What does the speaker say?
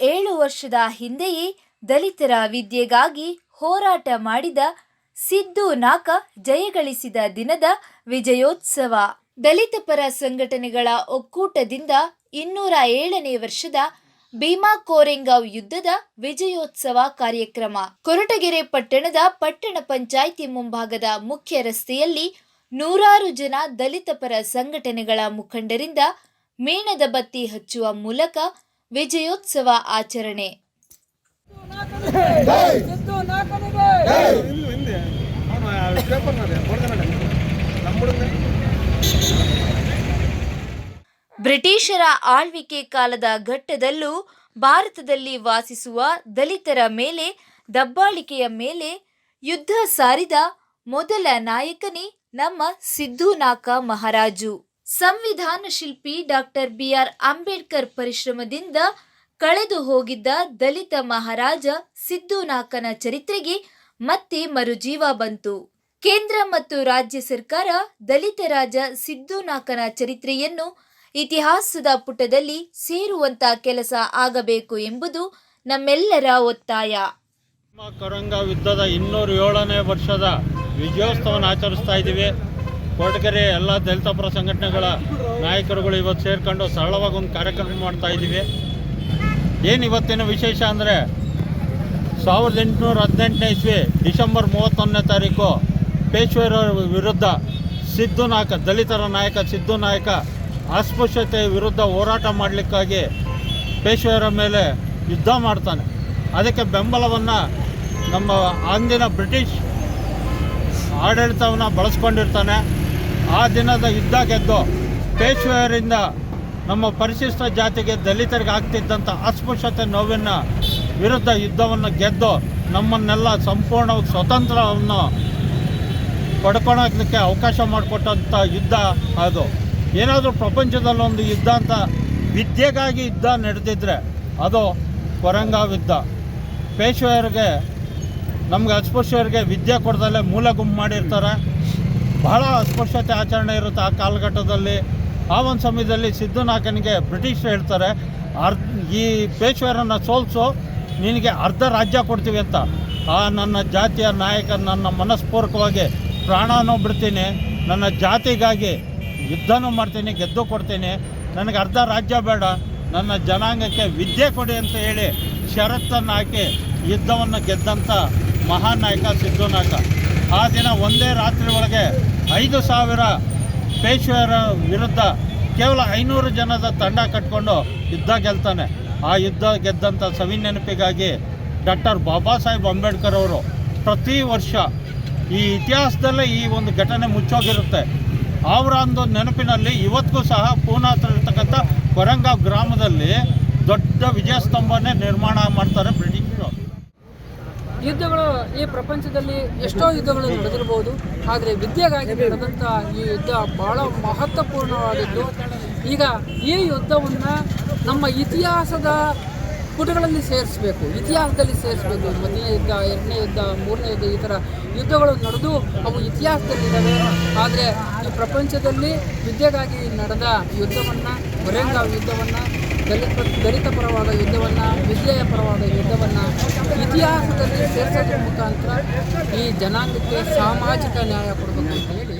ಏಳು ವರ್ಷದ ಹಿಂದೆಯೇ ದಲಿತರ ವಿದ್ಯೆಗಾಗಿ ಹೋರಾಟ ಮಾಡಿದ ಸಿದ್ದು ನಾಕ ಜಯಗಳಿಸಿದ ದಿನದ ವಿಜಯೋತ್ಸವ. ದಲಿತ ಪರ ಸಂಘಟನೆಗಳ ಒಕ್ಕೂಟದಿಂದ ಇನ್ನೂರ ಏಳನೇ ವರ್ಷದ ಭೀಮಾ ಕೋರೆಂಗಾವ್ ಯುದ್ಧದ ವಿಜಯೋತ್ಸವ ಕಾರ್ಯಕ್ರಮ. ಕೊರಟಗೆರೆ ಪಟ್ಟಣದ ಪಟ್ಟಣ ಪಂಚಾಯಿತಿ ಮುಂಭಾಗದ ಮುಖ್ಯ ರಸ್ತೆಯಲ್ಲಿ ನೂರಾರು ಜನ ದಲಿತ ಪರ ಸಂಘಟನೆಗಳ ಮುಖಂಡರಿಂದ ಮೇಣದ ಬತ್ತಿ ಹಚ್ಚುವ ಮೂಲಕ ವಿಜಯೋತ್ಸವ ಆಚರಣೆ. ಬ್ರಿಟಿಷರ ಆಳ್ವಿಕೆ ಕಾಲದ ಘಟ್ಟದಲ್ಲೂ ಭಾರತದಲ್ಲಿ ವಾಸಿಸುವ ದಲಿತರ ಮೇಲೆ, ದಬ್ಬಾಳಿಕೆಯ ಮೇಲೆ ಯುದ್ಧ ಸಾರಿದ ಮೊದಲ ನಾಯಕನೇ ನಮ್ಮ ಸಿದ್ದುನಾಕ ಮಹಾರಾಜು. ಸಂವಿಧಾನ ಶಿಲ್ಪಿ ಡಾಕ್ಟರ್ ಬಿ ಆರ್ ಅಂಬೇಡ್ಕರ್ ಪರಿಶ್ರಮದಿಂದ ಕಳೆದು ಹೋಗಿದ್ದ ದಲಿತ ಮಹಾರಾಜ ಸಿದ್ದು ನಾಕನ ಚರಿತ್ರೆಗೆ ಮತ್ತೆ ಮರುಜೀವ ಬಂತು. ಕೇಂದ್ರ ಮತ್ತು ರಾಜ್ಯ ಸರ್ಕಾರ ದಲಿತ ರಾಜ ಸಿದ್ದು ನಾಕನ ಚರಿತ್ರೆಯನ್ನು ಇತಿಹಾಸದ ಪುಟದಲ್ಲಿ ಸೇರುವಂತ ಕೆಲಸ ಆಗಬೇಕು ಎಂಬುದು ನಮ್ಮೆಲ್ಲರ ಒತ್ತಾಯ. ಕೊರಂಗ ಯುದ್ಧದ ಇನ್ನೂರ ಏಳನೇ ವರ್ಷದ ವಿಜಯೋತ್ಸವನ ಆಚರಿಸ್ತಾ ಇದ್ದೀವಿ. ಕೊರಟಗೆರೆ ಎಲ್ಲ ದಲಿತ ಪರ ಸಂಘಟನೆಗಳ ನಾಯಕರುಗಳು ಇವತ್ತು ಸೇರಿಕೊಂಡು ಸರಳವಾಗಿ ಒಂದು ಕಾರ್ಯಕ್ರಮ ಮಾಡ್ತಾ ಇದ್ದೀವಿ. ಏನು ಇವತ್ತಿನ ವಿಶೇಷ ಅಂದರೆ ಸಾವಿರದ ಎಂಟುನೂರ ಹದಿನೆಂಟನೇ ಇಸ್ವಿ, ಡಿಸೆಂಬರ್ ಮೂವತ್ತೊಂದನೇ ತಾರೀಕು ಪೇಶ್ವರ ವಿರುದ್ಧ ಸಿದ್ದು ನಾಯಕ, ದಲಿತರ ನಾಯಕ ಸಿದ್ದು ನಾಯಕ ಅಸ್ಪೃಶ್ಯತೆ ವಿರುದ್ಧ ಹೋರಾಟ ಮಾಡಲಿಕ್ಕಾಗಿ ಪೇಶ್ವರ ಮೇಲೆ ಯುದ್ಧ ಮಾಡ್ತಾನೆ. ಅದಕ್ಕೆ ಬೆಂಬಲವನ್ನು ನಮ್ಮ ಅಂದಿನ ಬ್ರಿಟಿಷ್ ಆಡಳಿತವನ್ನು ಬಳಸ್ಕೊಂಡಿರ್ತಾನೆ. ಆ ದಿನದ ಯುದ್ಧ ಗೆದ್ದು ಪೇಶ್ವೆಯರಿಂದ ನಮ್ಮ ಪರಿಶಿಷ್ಟ ಜಾತಿಗೆ ದಲಿತರಿಗೆ ಆಗ್ತಿದ್ದಂಥ ಅಸ್ಪೃಶ್ಯತೆ ನೋವಿನ ವಿರುದ್ಧ ಯುದ್ಧವನ್ನು ಗೆದ್ದು ನಮ್ಮನ್ನೆಲ್ಲ ಸಂಪೂರ್ಣವಾಗಿ ಸ್ವತಂತ್ರವನ್ನು ಪಡ್ಕೊಳಕ್ಕೆ ಅವಕಾಶ ಮಾಡಿಕೊಟ್ಟಂಥ ಯುದ್ಧ ಅದು. ಏನಾದರೂ ಪ್ರಪಂಚದಲ್ಲಿ ಒಂದು ಯುದ್ಧ ಅಂತ ವಿದ್ಯೆಗಾಗಿ ಯುದ್ಧ ನಡೆದಿದ್ರೆ ಅದು ಕೊರಂಗಾವ್ ಯುದ್ಧ. ಪೇಶ್ವೆಯರಿಗೆ ನಮ್ಗೆ ಅಸ್ಪೃಶ್ಯರಿಗೆ ವಿದ್ಯೆ ಕೊಡ್ದಲ್ಲೇ ಮೂಲ ಗುಂಪು ಮಾಡಿರ್ತಾರೆ. ಬಹಳ ಅಸ್ಪೃಶ್ಯತೆ ಆಚರಣೆ ಇರುತ್ತೆ ಆ ಕಾಲಘಟ್ಟದಲ್ಲಿ. ಆ ಒಂದು ಸಮಯದಲ್ಲಿ ಸಿದ್ಧನಾಕನಿಗೆ ಬ್ರಿಟಿಷ್ ಹೇಳ್ತಾರೆ ಅರ್ಧ ಈ ಪೇಶ್ವರನ್ನು ಸೋಲ್ಸು, ನಿನಗೆ ಅರ್ಧ ರಾಜ್ಯ ಕೊಡ್ತೀವಿ ಅಂತ. ಆ ನನ್ನ ಜಾತಿಯ ನಾಯಕ ನನ್ನ ಮನಸ್ಪೂರ್ವಕವಾಗಿ ಪ್ರಾಣನೂ ಬಿಡ್ತೀನಿ, ನನ್ನ ಜಾತಿಗಾಗಿ ಯುದ್ಧನೂ ಮಾಡ್ತೀನಿ, ಗೆದ್ದು ಕೊಡ್ತೀನಿ. ನನಗೆ ಅರ್ಧ ರಾಜ್ಯ ಬೇಡ, ನನ್ನ ಜನಾಂಗಕ್ಕೆ ವಿದ್ಯೆ ಕೊಡಿ ಅಂತ ಹೇಳಿ ಷರತ್ತನ್ನು ಹಾಕಿ ಯುದ್ಧವನ್ನು ಗೆದ್ದಂಥ ಮಹಾನ್ ನಾಯಕ ಸಿದ್ಧನಾಯಕ ಆ ದಿನ ಒಂದೇ ರಾತ್ರಿ ಒಳಗೆ ಐದು ಸಾವಿರ ಪೇಶ್ವೆಯರ ವಿರುದ್ಧ ಕೇವಲ ಐನೂರು ಜನದ ತಂಡ ಕಟ್ಕೊಂಡು ಯುದ್ಧ ಗೆಲ್ತಾನೆ. ಆ ಯುದ್ಧ ಗೆದ್ದಂಥ ಸವಿ ನೆನಪಿಗಾಗಿ ಡಾಕ್ಟರ್ ಬಾಬಾ ಸಾಹೇಬ್ ಅಂಬೇಡ್ಕರ್ ಅವರು ಪ್ರತಿ ವರ್ಷ ಈ ಇತಿಹಾಸದಲ್ಲೇ ಈ ಒಂದು ಘಟನೆ ಮುಚ್ಚೋಗಿರುತ್ತೆ. ಅವರ ಒಂದು ನೆನಪಿನಲ್ಲಿ ಇವತ್ತಿಗೂ ಸಹ ಪೂನಾ ಹತ್ರ ಇರ್ತಕ್ಕಂಥ ಕೊರಂಗಾವ್ ಗ್ರಾಮದಲ್ಲಿ ದೊಡ್ಡ ವಿಜಯಸ್ತಂಭನೇ ನಿರ್ಮಾಣ ಮಾಡ್ತಾರೆ ಬ್ರಿಟಿಷರು ಯುದ್ಧಗಳು ಈ ಪ್ರಪಂಚದಲ್ಲಿ ಎಷ್ಟೋ ಯುದ್ಧಗಳು ನಡೆದಿರಬಹುದು, ಆದರೆ ವಿದ್ಯೆಗಾಗಿ ನಡೆದಂಥ ಈ ಯುದ್ಧ ಬಹಳ ಮಹತ್ವಪೂರ್ಣವಾದದ್ದು ಈಗ ಈ ಯುದ್ಧವನ್ನು ನಮ್ಮ ಇತಿಹಾಸದ ಪುಟಗಳಲ್ಲಿ ಸೇರಿಸಬೇಕು, ಇತಿಹಾಸದಲ್ಲಿ ಸೇರಿಸಬೇಕು. ಮೊದಲನೇ ಯುದ್ಧ, ಎರಡನೇ ಯುದ್ಧ, ಮೂರನೇ ಯುದ್ಧ, ಈ ಥರ ಯುದ್ಧಗಳು ನಡೆದು ಅವು ಇತಿಹಾಸದಲ್ಲಿದ್ದಾವೆ ಆದರೆ ಈ ಪ್ರಪಂಚದಲ್ಲಿ ವಿದ್ಯೆಗಾಗಿ ನಡೆದ ಯುದ್ಧವನ್ನು ಕೊರೆಂಗಾವ್ ಯುದ್ಧವನ್ನು ದಲಿತ ದಲಿತ ಪರವಾದ ಯುದ್ಧವನ್ನು ವಿದ್ಯೆಯ ಪರವಾದ ಯುದ್ಧವನ್ನು ಇತಿಹಾಸದಲ್ಲಿ ಸೇರಿಸೋದ್ರ ಮುಖಾಂತರ ಈ ಜನಾಂಗಕ್ಕೆ ಸಾಮಾಜಿಕ ನ್ಯಾಯ ಕೊಡಬೇಕು ಅಂತ ಹೇಳಿ